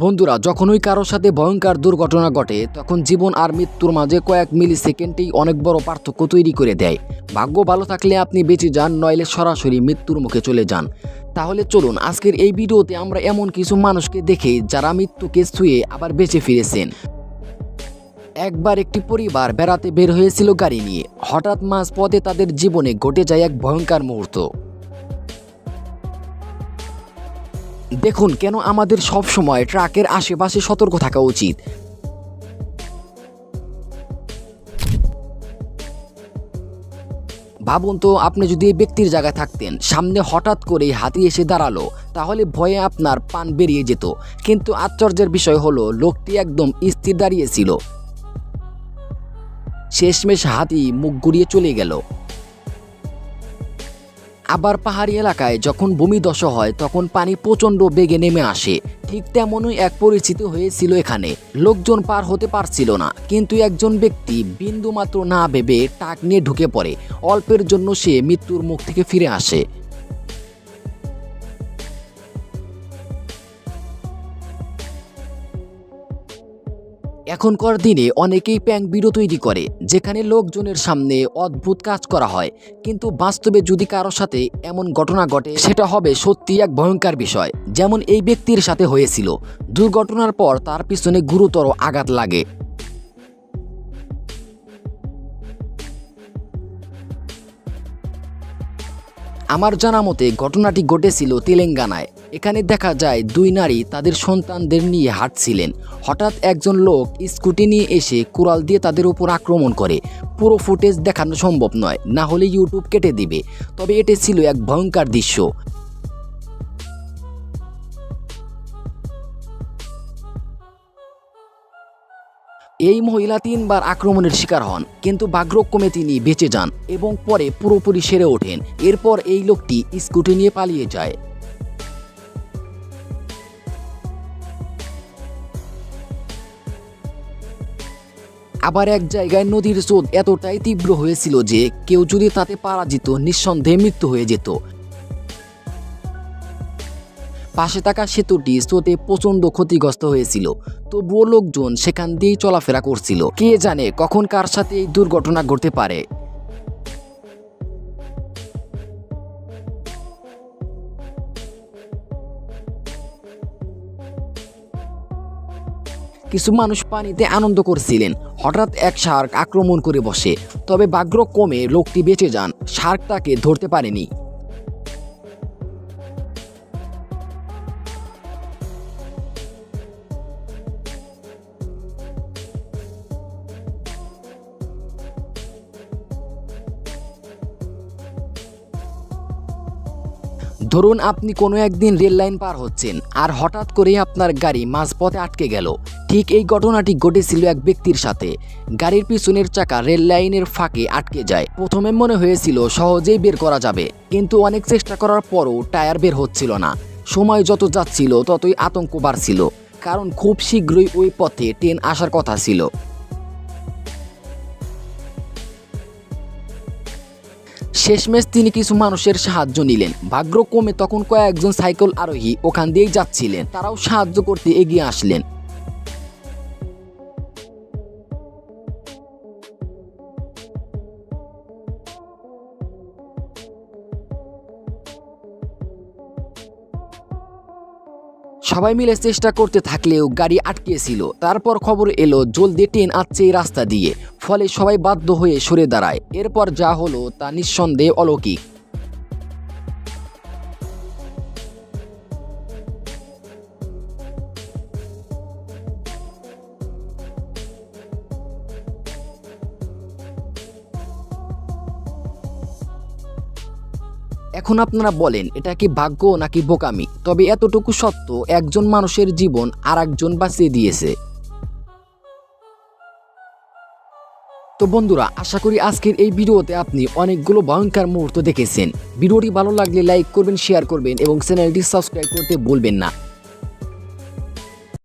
বন্ধুরা যখনই কারোর সাথে ভয়ঙ্কর দুর্ঘটনা ঘটে, তখন জীবন আর মৃত্যুর মাঝে কয়েক মিলি সেকেন্ডেই অনেক বড় পার্থক্য তৈরি করে দেয়। ভাগ্য ভালো থাকলে আপনি বেঁচে যান, নইলে সরাসরি মৃত্যুর মুখে চলে যান। তাহলে চলুন, আজকের এই ভিডিওতে আমরা এমন কিছু মানুষকে দেখে যারা মৃত্যুকে ছুঁয়ে আবার বেঁচে ফিরেছেন। একবার একটি পরিবার বেড়াতে বের হয়েছিল গাড়ি নিয়ে। হঠাৎ মাঝ পথে তাদের জীবনে ঘটে যায় এক ভয়ঙ্কর মুহূর্ত। দেখুন কেন আমাদের সব সময় ট্রাকের আশেপাশে সতর্ক থাকা উচিত। ভাবুন তো, আপনি যদি এই ব্যক্তির জায়গায় থাকতেন, সামনে হঠাৎ করে হাতি এসে দাঁড়াল, তাহলে ভয়ে আপনার পান বেরিয়ে যেত। কিন্তু আশ্চর্যের বিষয় হলো, লোকটি একদম স্থির দাঁড়িয়েছিল শেষমেশ হাতি মুখ গুড়িয়ে চলে গেল। আবার পাহাড়ি এলাকায় যখন ভূমিদশ হয়, তখন পানি প্রচণ্ড বেগে নেমে আসে। ঠিক তেমনই এক পরিচিত হয়েছিল এখানে। লোকজন পার হতে পারছিল না, কিন্তু একজন ব্যক্তি বিন্দুমাত্র না ভেবে টাক নিয়ে ঢুকে পড়ে। অল্পের জন্য সে মৃত্যুর মুখ থেকে ফিরে আসে। এখনকার দিনে অনেকেই প্যাং ভিডিও তৈরি করে, যেখানে লোকজনের সামনে অদ্ভুত কাজ করা হয়। কিন্তু বাস্তবে যদি কারোর সাথে এমন ঘটনা ঘটে, সেটা হবে সত্যি এক ভয়ঙ্কর বিষয়। যেমন এই ব্যক্তির সাথে হয়েছিল। দুর্ঘটনার পর তার পিছনে গুরুতর আঘাত লাগে। আমার জানা মতে ঘটনাটি ঘটেছিল তেলেঙ্গানায়। এখানে দেখা যায় দুই নারী তাদের সন্তানদের নিয়ে হাঁটছিলেন। হঠাৎ একজন লোক স্কুটি নিয়ে এসে কুড়াল দিয়ে তাদের উপর আক্রমণ করে। পুরো ফুটেজ দেখানো সম্ভব নয়, না হলে ইউটিউব কেটে দিবে। তবে এটি ছিল এক ভয়ঙ্কর দৃশ্য। এই মহিলা তিনবার আক্রমণের শিকার হন, কিন্তু বাগ্রক্রমে তিনি বেঁচে যান এবং পরে পুরোপুরি সেরে ওঠেন। এরপর এই লোকটি স্কুটি নিয়ে পালিয়ে যায়। আবার এক জায়গায় নদীর স্রোত এতটাই তীব্র হয়েছিল যে কেউ যদি তাতে পারা যেত নিঃসন্দেহে মৃত্যু হয়ে যেত। পাশে থাকা সেতুটি স্রোতে প্রচণ্ড ক্ষতিগ্রস্ত হয়েছিল। তবুও লোকজন সেখান দিয়েই চলাফেরা করছিল। কে জানে কখন কার সাথে এই দুর্ঘটনা ঘটতে পারে। কিছু মানুষ পানিতে আনন্দ করছিলেন। হঠাৎ এক শার্ক আক্রমণ করে বসে। তবে বাগ্র কমে লোকটি বেঁচে যান। শার্ক তাকে ধরতে পারেনি। ধরুন আপনি কোনো একদিন রেল লাইন পার হচ্ছেন, আর হঠাৎ করে আপনার গাড়ি মাঝপথে আটকে গেল। ঠিক এই ঘটনাটি ঘটেছিল এক ব্যক্তির সাথে। গাড়ির পিছনের চাকা রেল লাইনের ফাঁকে আটকে যায়। প্রথমে মনে হয়েছিল সহজেই বের করা যাবে, কিন্তু অনেক চেষ্টা করার পরও টায়ার বের হচ্ছিল না। সময় যত যাচ্ছিল ততই আতঙ্ক বাড়ছিল, কারণ খুব শীঘ্রই ওই পথে ট্রেন আসার কথা ছিল। শেষমেশ তিনি কিছু মানুষের সাহায্য নিলেন। ভাগ্যক্রমে তখন কয়েকজন সাইকেল আরোহী ওখান দিয়েই যাচ্ছিলেন। তারাও সাহায্য করতে এগিয়ে আসলেন। সবাই মিলে চেষ্টা করতে থাকলেও গাড়ি আটকেছিল তারপর খবর এলো, জলদি ট্রেন আসছে এই রাস্তা দিয়ে। ফলে সবাই বাধ্য হয়ে সরে দাঁড়ায়। এরপর যা হলো তা নিঃসন্দেহে অলৌকিক। এখন আপনারা বলেন, এটা কি ভাগ্য নাকি বোকামি? তবে এতটুকু সত্য, একজন মানুষের জীবন আর একজন বাঁচিয়ে দিয়েছে। তো বন্ধুরা, আশা করি আজকের এই ভিডিওতে আপনি অনেকগুলো ভয়ঙ্কর মুহূর্ত দেখেছেন। ভিডিওটি ভালো লাগলে লাইক করবেন, শেয়ার করবেন এবং চ্যানেলটি সাবস্ক্রাইব করতে বলবেন না।